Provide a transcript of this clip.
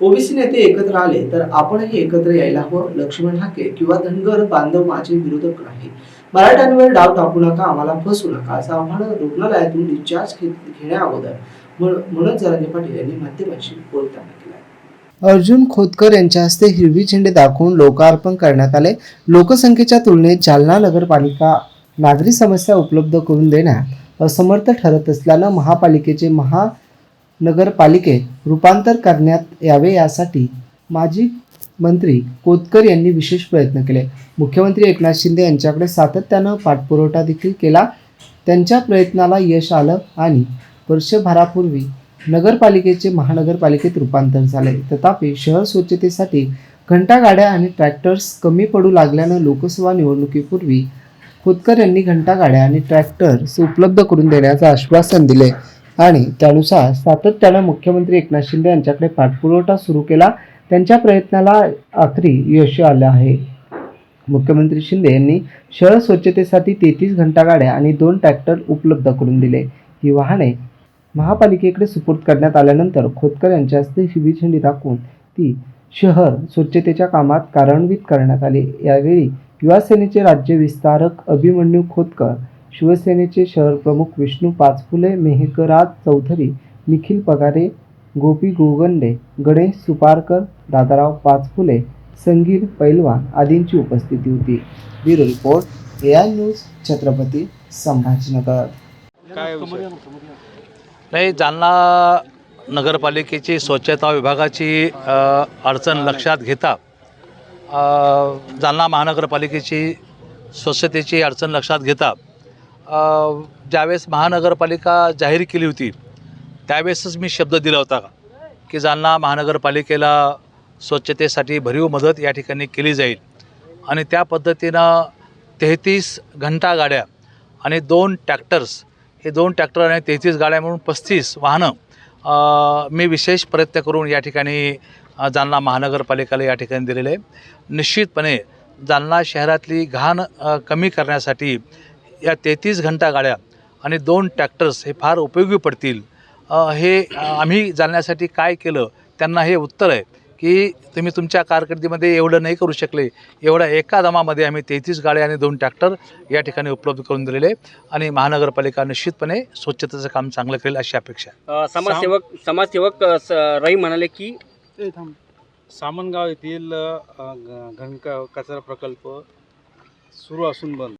OBC नेते एकत्र आले तर आपणही एकत्र यायला हवं लक्ष्मण हाके किंवा धनगर बांधव माझे विरोधक नाही. मराठ्यांवर डाव टाकू नका आम्हाला फसू नका असं आव्हान रुग्णालयातून डिस्चार्ज घेण्या अगोदर. म्हणून जरांगे पाटील यांनी माध्यमांशी बोलताना केलं अर्जुन खोतकर यांच्या हस्ते हिरवी झेंडे दाखवून लोकार्पण करण्यात आले. लोकसंख्येच्या तुलनेत जालना नगरपालिका नागरी समस्या उपलब्ध करून देण्यात असमर्थ ठरत असल्यानं महापालिकेचे महा नगरपालिकेत रूपांतर करण्यात यावे यासाठी माजी मंत्री कोतकर यांनी विशेष प्रयत्न केले. मुख्यमंत्री एकनाथ शिंदे यांच्याकडे सातत्यानं पाठपुरवठा देखील केला. त्यांच्या प्रयत्नाला यश आलं आणि वर्षभरापूर्वी नगरपालिकेचे महानगरपालिकेत रूपांतर झाले. तथापि शहर स्वच्छतेसाठी घंटागाड्या आणि ट्रॅक्टर्स कमी पडू लागल्यानं लोकसभा निवडणुकीपूर्वी खोतकर यांनी घंटागाड्या आणि ट्रॅक्टर्स उपलब्ध करून देण्याचं आश्वासन दिले. आणि त्यानुसार सातत्यानं मुख्यमंत्री एकनाथ शिंदे यांच्याकडे पाठपुरवठा सुरू केला. त्यांच्या प्रयत्नाला आखरी यश आलं आहे. मुख्यमंत्री शिंदे यांनी शहर स्वच्छतेसाठी तेहतीस घंटा गाड्या आणि दोन ट्रॅक्टर उपलब्ध करून दिले. ही वाहने महापालिकेकडे सुपूर्द करण्यात आल्यानंतर खोतकर यांच्या हस्ते हिरवी झेंडी दाखवून ती शहर स्वच्छतेच्या कामात कार्यान्वित करण्यात आली. यावेळी युवासेनेचे राज्य विस्तारक अभिमन्यू खोतकर शिवसेनेचे शहर प्रमुख विष्णू पाचफुले मेहकराज चौधरी निखिल पगारे गोपी गोगंडे गणेश सुपारकर दादाराव पाचफुले संगीर पैलवान आदींची उपस्थिती होती. Bureau report A I news Chhatrapati Sambhajinagar. काय नाही जालना नगरपालिकेची स्वच्छता विभागाची अडचण लक्षात घेता जालना महानगरपालिकेची स्वच्छतेची अडचण लक्षात घेता ज्यावेळेस महानगरपालिका जाहीर केली होती त्यावेळेसच मी शब्द दिला होता की जालना महानगरपालिकेला स्वच्छतेसाठी भरीव मदत या ठिकाणी केली जाईल. आणि त्या पद्धतीनं तेहतीस घंटा गाड्या आणि दोन टॅक्टर्स हे दोन टॅक्टर आणि तेहतीस गाड्या म्हणून पस्तीस वाहनं मी विशेष प्रयत्न करून या ठिकाणी जालना महानगरपालिकेला या ठिकाणी दिलेले. आहे निश्चितपणे जालना शहरातली घाण कमी करण्यासाठी या तेहतीस घंटा गाड्या आणि दोन ट्रॅक्टर्स हे फार उपयोगी पडतील. हे आम्ही जाणण्यासाठी काय केलं त्यांना हे उत्तर आहे की तुम्ही तुमच्या कारकिर्दीमध्ये एवढं नाही करू शकले. एवढ्या एका दमामध्ये आम्ही तेहतीस गाड्या आणि दोन ट्रॅक्टर या ठिकाणी उपलब्ध करून दिलेले. आणि महानगरपालिका निश्चितपणे स्वच्छतेचं काम चांगलं करेल अशी अपेक्षा समाजसेवक समाजसेवक रही म्हणाले की सामनगाव येथील घनका कचरा प्रकल्प सुरू असून बंद.